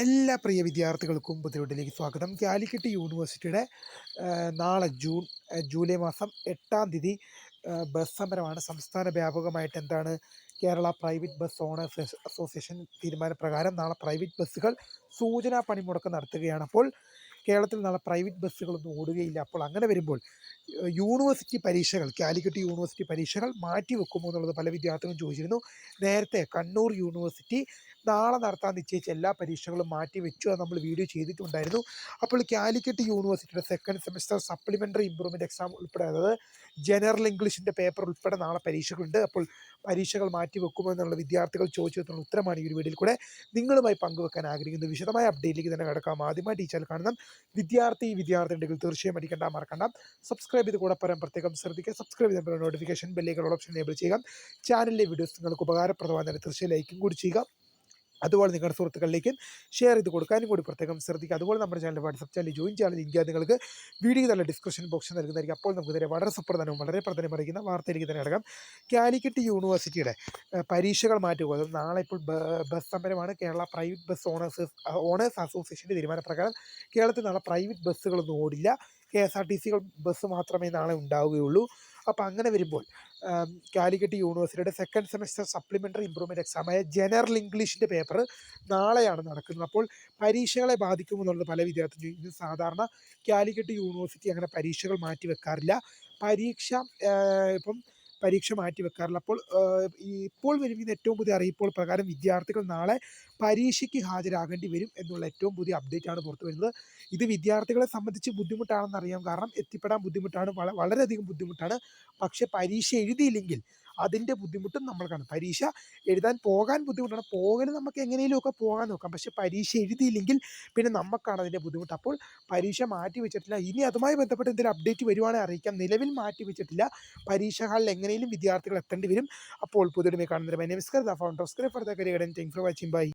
എല്ലാ പ്രിയ വിദ്യാർത്ഥികൾക്കും ബുദ്ധിമുട്ടിലേക്ക് സ്വാഗതം. കാലിക്കറ്റ് യൂണിവേഴ്സിറ്റിയുടെ നാളെ ജൂൺ ജൂലൈ മാസം എട്ടാം തീയതി ബസ് സമരമാണ്. സംസ്ഥാന വ്യാപകമായിട്ട് എന്താണ് Kerala private bus owners association തീരുമാനപ്രകാരം നാളെ പ്രൈവറ്റ് ബസ്സുകൾ സൂചനാ പണിമുടക്ക് നടത്തുകയാണ്. അപ്പോൾ കേരളത്തിൽ നാളെ പ്രൈവറ്റ് ബസ്സുകളൊന്നും ഓടുകയില്ല. അപ്പോൾ അങ്ങനെ വരുമ്പോൾ യൂണിവേഴ്സിറ്റി പരീക്ഷകൾ കാലിക്കറ്റ് യൂണിവേഴ്സിറ്റി പരീക്ഷകൾ മാറ്റി വെക്കുമോ എന്നുള്ളത് പല വിദ്യാർത്ഥികളും ചോദിച്ചിരുന്നു. നേരത്തെ കണ്ണൂർ യൂണിവേഴ്സിറ്റി നാളെ നടത്താൻ നിശ്ചയിച്ച എല്ലാ പരീക്ഷകളും മാറ്റി വെച്ചു അത് നമ്മൾ വീഡിയോ ചെയ്തിട്ടുണ്ടായിരുന്നു. അപ്പോൾ കാലിക്കറ്റ് യൂണിവേഴ്സിറ്റിയുടെ second semester supplementary improvement exam ഉൾപ്പെടെ അതായത് ജനറൽ ഇംഗ്ലീഷിന്റെ പേപ്പർ ഉൾപ്പെടെ നാളെ പരീക്ഷകളുണ്ട്. അപ്പോൾ പരീക്ഷകൾ മാറ്റി വെക്കുമോ എന്നുള്ള വിദ്യാർത്ഥികൾ ചോദിച്ചതിനുള്ള ഉത്തരമാണ് ഈ ഒരു വീഡിയോയിൽ കൂടെ നിങ്ങളുമായി പങ്കുവെക്കാൻ ആഗ്രഹിക്കുന്നത്. വിശദമായ അപ്ഡേറ്റിലേക്ക് തന്നെ കിടക്കാം. ആദ്യമായി ടീച്ചർ കാണുന്ന വിദ്യാർത്ഥി വിദ്യാർത്ഥി ഉണ്ടെങ്കിൽ തീർച്ചയായും അടിക്കണ്ട മറക്കണ്ട. സബ്സ്ക്രൈബ് ചെയ്ത് കൂടെ പറയാൻ പ്രത്യേകം ശ്രദ്ധിക്കുക. സബ്സ്ക്രൈബ് ചെയ്ത നോട്ടിഫിക്കേഷൻ ബെല്ലേക്കുള്ള ഓപ്ഷൻ എനേബിൾ ചെയ്യുക. ചാനലിലെ വീഡിയോസ് നിങ്ങൾക്ക് ഉപകാരപ്രദമായ തീർച്ചയായും ലൈക്കും കൂടി ചെയ്യുക. അതുപോലെ നിങ്ങളുടെ സുഹൃത്തുക്കളിലേക്ക് ഷെയർ ചെയ്ത് കൊടുക്കാനും കൂടി പ്രത്യേകം ശ്രദ്ധിക്കുക. അതുപോലെ നമ്മുടെ ചാനൽ വാട്സപ്പ് ചാനൽ ജോയിൻ ചെയ്യാൻ ലിങ്ക് നിങ്ങൾക്ക് വീഡിയോ നല്ല ഡിസ്ക്രിപ്ഷൻ ബോക്സ് നൽകുന്നതായിരിക്കും. അപ്പോൾ നമുക്ക് ഇതിനെ വളരെ സുപ്രധാനവും വളരെ പ്രധാനം അറിയിക്കുന്ന വാർത്തയിലേക്ക് തന്നെ അടക്കാം കാലിക്കറ്റ് യൂണിവേഴ്സിറ്റിയുടെ പരീക്ഷകൾ മാറ്റുക. നാളെ ഇപ്പോൾ ബസ് സമരമാണ്. Kerala private bus owners owners അസോസിയേഷന്റെ തീരുമാനപ്രകാരം കേരളത്തിൽ നാളെ പ്രൈവറ്റ് ബസ്സുകളൊന്നും ഓടില്ല. കെ എസ് ആർ ടി സികൾ ബസ് മാത്രമേ നാളെ ഉണ്ടാവുകയുള്ളൂ. അപ്പോൾ അങ്ങനെ വരുമ്പോൾ കാലിക്കറ്റ് യൂണിവേഴ്സിറ്റിയുടെ സെക്കൻഡ് സെമസ്റ്റർ സപ്ലിമെന്ററി ഇമ്പ്രൂവ്മെന്റ് എക്സാമായ ജനറൽ ഇംഗ്ലീഷിന്റെ പേപ്പർ നാളെയാണ് നടക്കുന്നത്. അപ്പോൾ പരീക്ഷകളെ ബാധിക്കുമെന്നുള്ളത് പല വിദ്യാർത്ഥികളും ഇന്ന് സാധാരണ കാലിക്കറ്റ് യൂണിവേഴ്സിറ്റി അങ്ങനെ പരീക്ഷകൾ മാറ്റി വെക്കാറില്ല പരീക്ഷ ഇപ്പം പരീക്ഷ മാറ്റി വെക്കാറില്ല. അപ്പോൾ ഇപ്പോൾ വരുന്ന ഏറ്റവും പുതിയ അറിയിപ്പോൾ പ്രകാരം വിദ്യാർത്ഥികൾ നാളെ പരീക്ഷയ്ക്ക് ഹാജരാകേണ്ടി വരും എന്നുള്ള ഏറ്റവും പുതിയ അപ്ഡേറ്റ് ആണ് പുറത്തു വരുന്നത്. ഇത് വിദ്യാർത്ഥികളെ സംബന്ധിച്ച് ബുദ്ധിമുട്ടാണെന്ന് അറിയാം. കാരണം എത്തിപ്പെടാൻ ബുദ്ധിമുട്ടാണ്. വള വളരെയധികം ബുദ്ധിമുട്ടാണ്. പക്ഷേ പരീക്ഷ എഴുതിയില്ലെങ്കിൽ അതിന്റെ ബുദ്ധിമുട്ടും നമ്മൾ കാണും. പരീക്ഷ എഴുതാൻ പോകാൻ ബുദ്ധിമുട്ടാണ്. പോകൽ നമുക്ക് എങ്ങനെയെങ്കിലുമൊക്കെ പോകാൻ നോക്കാം. പക്ഷേ പരീക്ഷ എഴുതിയില്ലെങ്കിൽ പിന്നെ നമുക്കാണ് അതിന്റെ ബുദ്ധിമുട്ട്. അപ്പോൾ പരീക്ഷ മാറ്റി വെച്ചിട്ടില്ല. ഇനി അതുമായി ബന്ധപ്പെട്ട് എന്തെങ്കിലും അപ്ഡേറ്റ് വരുവാണെങ്കിൽ അറിയിക്കാം. നിലവിൽ മാറ്റി വെച്ചിട്ടില്ല. പരീക്ഷ ഹാളിൽ എങ്ങനെയും വിദ്യാർത്ഥികൾ എത്തേണ്ടി വരും. അപ്പോൾ പുതിയ കാണുന്നത് നമസ്കാരം the founder script for the career for watching bye